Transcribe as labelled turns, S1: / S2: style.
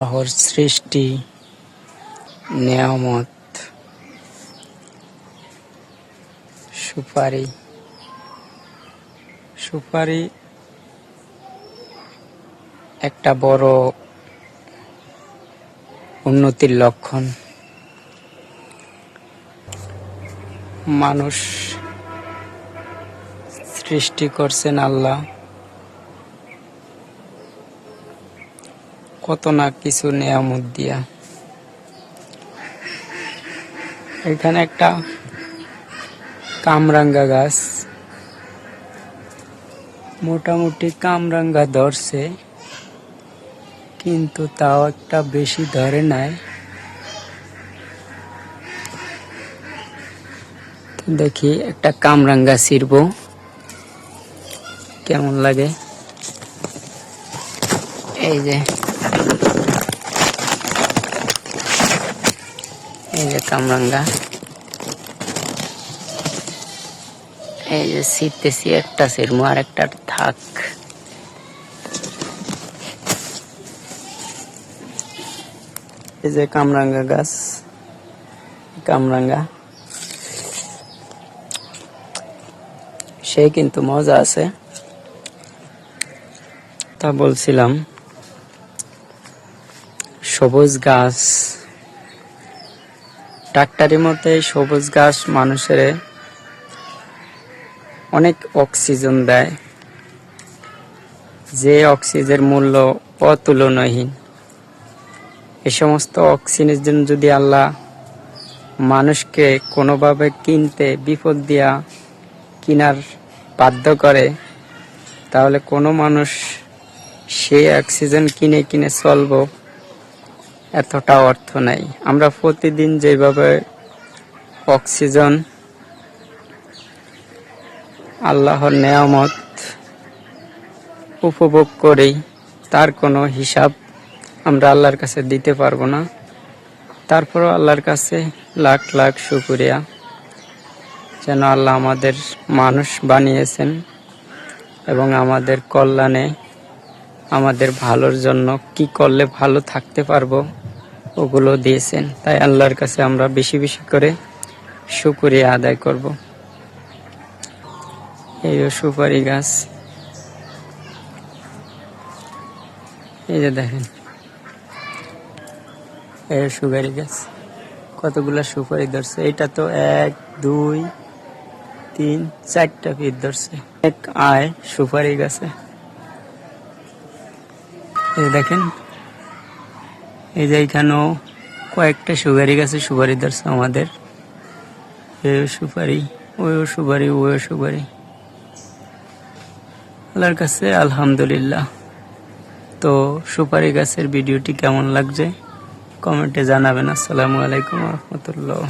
S1: আল্লাহর সৃষ্টি নিয়ামত সুপারি। সুপারি একটা বড় উন্নতির লক্ষণ। মানুষ সৃষ্টি করছেন আল্লাহ। কত না কিছু নেয়ামত দিয়া। এখানে একটা কামরাঙ্গা গাছ। মোটামুটি কামরাঙ্গা ধরছে, কিন্তু তাও একটা বেশি ধরে নাই। দেখি একটা কামরাঙ্গা ছিড়ব। কেমন লাগে? এই যে। এই যে কামরাঙ্গা। এই যে শীতেছি একটা সিরমু আর একটা থাক। এই যে কামরাঙ্গা গাছ। কামরাঙ্গা। সে কিন্তু মজা আছে। তা বলছিলাম সবুজ গাছ। ডাক্তারি মতে সবুজ গাছ মানুষের অনেক অক্সিজেন দেয়। যে অক্সিজেনের মূল্য অতুলনীয়হীন। এ সমস্ত অক্সিজেন যদি আল্লাহ মানুষকে কোনোভাবে কিনতে বিপদ দিয়া কিনার বাধ্য করে, তাহলে কোনো মানুষ সেই অক্সিজেন কিনে কিনে চলবো এতটা অর্থ নাই। আমরা প্রতিদিন যেভাবে অক্সিজেন, আল্লাহর নেয়ামত উপভোগ করি, তার কোনো হিসাব আমরা আল্লাহর কাছে দিতে পারব না। তারপরও আল্লাহর কাছে লাখ লাখ শুকুরিয়া। যেন আল্লাহ আমাদের মানুষ বানিয়েছেন এবং আমাদের কল্যাণে আমাদের ভালোর জন্য কি করলে ভালো থাকতে পারব, ওগুলো দিয়েছেন। তাই আল্লাহর কাছে আমরা বেশি বেশি করে শুকুরিয়া আদায় করব। এই সুপারি গাছ। এই যে দেখেন। এই সুপারি গাছ। কতগুলা সুপারি ধরছে। এটা তো এক, দুই, তিন, চারটা পিস ধরছে। এক আয় সুপারি গাছে। দেখেন। এই যে এখানেও কয়েকটা সুপারি গাছে সুপারি ধরছে আমাদের। এই সুপারি ওইও সুপারি ওইও সুপারি। আল্লাহর কাছে আলহামদুলিল্লাহ। তো সুপারি গাছের ভিডিওটি কেমন লাগছে? কমেন্টে জানাবেন। আসসালামু আলাইকুম রহমতুল্লাহ।